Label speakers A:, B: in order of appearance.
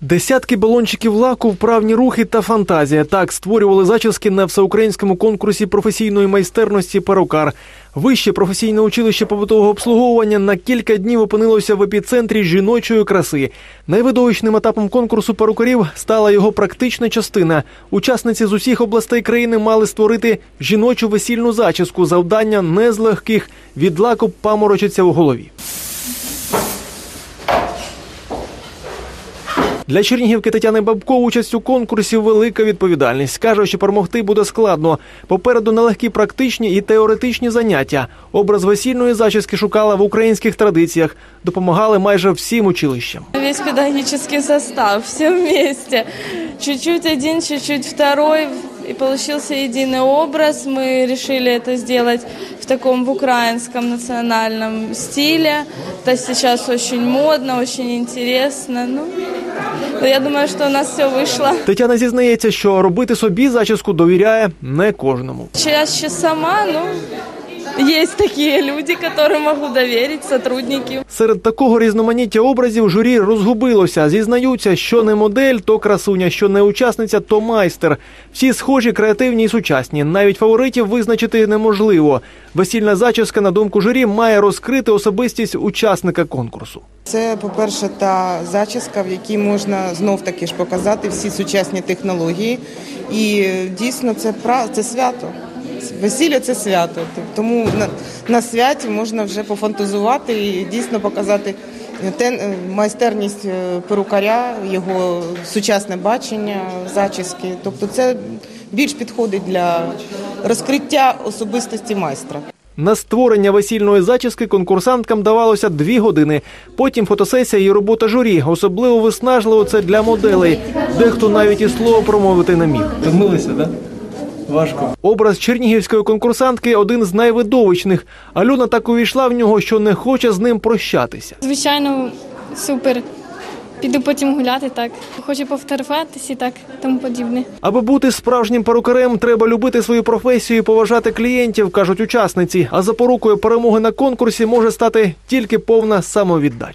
A: Десятки балончиків лаку, вправні рухи та фантазія. Так створювали зачіски на всеукраїнському конкурсі професійної майстерності перукар. Вище професійне училище побутового обслуговування на кілька днів опинилося в епіцентрі жіночої краси. Найвидовищним етапом конкурсу перукарів стала його практична частина. Учасниці з усіх областей країни мали створити жіночу весільну зачіску. Завдання не з легких. Від лаку паморочиться у голові. Для Чернігівки Тетяни Бабко участь у конкурсі велика відповідальність. Каже, що перемогти буде складно. Попереду нелегкі практичні і теоретичні заняття. Образ весільної зачіски шукала в українських традиціях. Допомагали майже всім училищам.
B: Весь педагогический состав, все вместе. Чуть-чуть один, чуть-чуть второй. И получился единый образ. Мы решили это сделать в таком в украинском национальном стиле. Это сейчас очень модно, очень интересно. Ну, я думаю, що у нас все вийшло.
A: Тетяна зізнається, що робити собі зачіску довіряє не кожному.
B: ще сама, ну, есть такие люди, которым могу доверить, сотрудники.
A: Серед такого різноманіття образів журі розгубилося. Зізнаються, що не модель, то красуня, що не учасниця, то майстер. Всі схожі, креативні і сучасні. Навіть фаворитів визначити неможливо. Весільна зачіска, на думку журі, має розкрити особистість учасника конкурсу.
C: Це, по-перше, та зачіска, в якій можна знов таки ж показати всі сучасні технології. І дійсно це це свято. Весілля це свято. Тому на, на святі можна вже пофантазувати і дійсно показати те, е, майстерність е, перукаря, його сучасне бачення, зачіски. Тобто це більш підходить для розкриття особистості майстра.
A: На створення весільної зачіски конкурсанткам давалося дві години. Потім фотосесія і робота журі. Особливо виснажливо це для моделей. Дехто навіть і слово промовити не міг. Втомилися, да? Важко. Образ чернігівської конкурсантки один з найвидовищних. Альона так увійшла в нього, що не хоче з ним прощатися.
D: Звичайно, супер. Піду потім гуляти так. Хочу пофотографуватися і так тому подібне.
A: Аби бути справжнім перукарем, треба любити свою професію і поважати клієнтів, кажуть учасниці. А запорукою перемоги на конкурсі може стати тільки повна самовіддача.